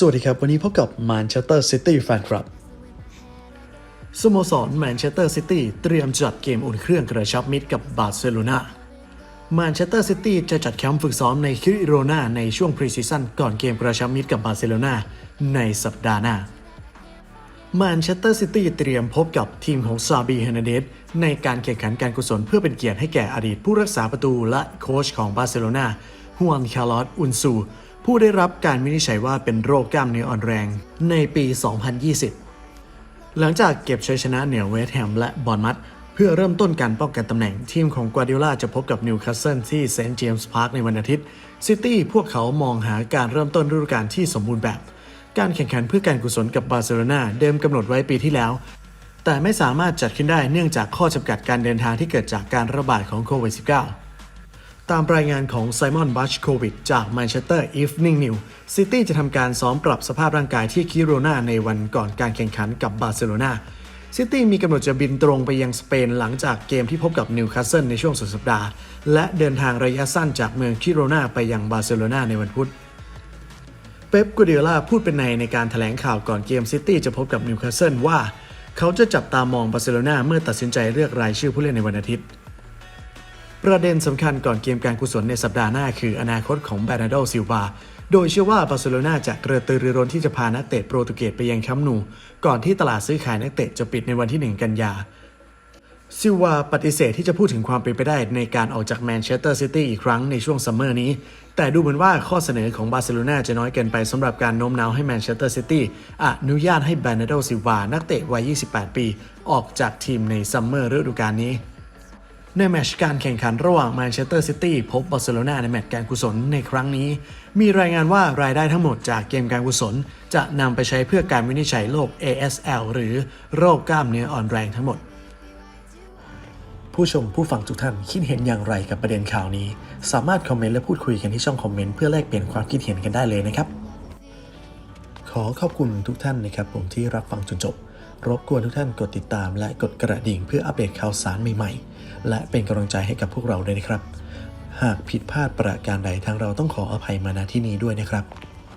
สวัสดีครับ วันนี้พบกับแมนเชสเตอร์ซิตี้แฟนคลับสโมสรแมนเชสเตอร์ซิตี้เตรียมจัดเกมอุ่นเครื่องกระชับมิตรกับบาร์เซโลนาแมนเชสเตอร์ซิตี้จะจัดแคมป์ฝึกซ้อมในคิริโรนาในช่วงพรีซีซั่นก่อนเกมกระชับมิตรกับบาร์เซโลนาในสัปดาห์หน้าแมนเชสเตอร์ซิตี้เตรียมพบกับทีมของซาบีเฮนาเดสในการแข่งขันการกุศลเพื่อเป็นเกียรติให้แก่อดีตผู้รักษาประตูและโค้ชของบาร์เซโลนาฮวนคาร์ลอสอุนซู ผู้ได้รับการวินิจฉัยว่าเป็นโรคกล้ามเนื้ออ่อนแรงในปี 2020 หลังจากเก็บชัยชนะเหนือเวสต์แฮมและบอนมัดเพื่อเริ่มต้นการป้องกันตำแหน่งทีมของกัวดิโอลาจะพบกับนิวคาสเซิลที่เซนต์เจมส์พาร์คในวันอาทิตย์ซิตี้พวกเขามองหาการเริ่มต้นฤดูกาลที่สมบูรณ์แบบ การแข่งขันเพื่อการกุศลกับบาร์เซโลนาเดิมกำหนดไว้ปีที่แล้ว แต่ไม่สามารถจัดขึ้นได้เนื่องจากข้อจำกัดการเดินทางที่เกิดจากการระบาดของโควิด -19 ตามรายงานของไซมอนบัชโควิดจากแมนเชสเตอร์อีฟนิงนิวซิตี้จะทำการซ้อมปรับสภาพร่างกายที่คิโรนาในวันก่อนการแข่งขันกับบาร์เซโลนาซิตี้มีกำหนดจะบินตรงไปยังสเปนหลังจากเกมที่พบกับนิวคาสเซิลในช่วงสุดสัปดาห์ และเดินทางระยะสั้นจากเมืองคิโรนาไปยังบาร์เซโลนาในวันพุธเป๊ปกูเดียล่าพูดเป็นในในการถแถลงข่าวก่อนเกมซิตี้จะพบกับนิวคาสเซิลว่า เขาจะจับตามองบาร์เซโลนาเมื่อตัดสินใจเลือกรายชื่อผู้เล่นในวันอาทิตย์ ประเด็นสำคัญก่อนเกมการกุศลในสัปดาห์หน้าคืออนาคตของแบรนาโดซิลวาโดยเชื่อว่าบาร์เซโลนาจะกระตือรือร้นที่จะพานักเตะโปรตุเกสไปยังแคมป์นู ก่อนที่ตลาดซื้อขายนักเตะจะปิดในวันที่ 1 กันยา ซิลวาปฏิเสธที่จะพูดถึงความเป็นไปได้ในการออกจากแมนเชสเตอร์ซิตี้อีกครั้งในช่วงซัมเมอร์นี้ แต่ดูเหมือนว่าข้อเสนอของบาร์เซโลนาจะน้อยเกินไปสำหรับการโน้มน้าวให้แมนเชสเตอร์ซิตี้อนุญาตให้แบรนาโดซิลวานักเตะวัย 28 ปี ออกจากทีมในซัมเมอร์ฤดูกาลนี้ ในแมตช์การแข่งขันระหว่างแมนเชสเตอร์ซิตี้พบบาร์เซโลนาในแมตช์การกุศลในครั้งนี้ มีรายงานว่ารายได้ทั้งหมดจากเกมการกุศล จะนำไปใช้เพื่อการวินิจฉัยโรค ASL หรือโรคกล้ามเนื้ออ่อนแรงทั้งหมด ผู้ชมผู้ฟังทุกท่านคิดเห็นอย่างไรกับประเด็นข่าวนี้ สามารถคอมเมนต์และพูดคุยกันที่ช่องคอมเมนต์เพื่อแลกเปลี่ยนความคิดเห็นกันได้เลยนะครับ ขอขอบคุณทุกท่านนะครับผมที่รับฟังจนจบ รบกวนทุกท่านกดติดตามและกดกระดิ่งเพื่ออัปเดตข่าวสารใหม่ๆ และเป็นกำลังใจให้กับพวกเราด้วยนะครับ หากผิดพลาดประการใดทางเราต้องขออภัยมาณที่นี้ด้วยนะครับ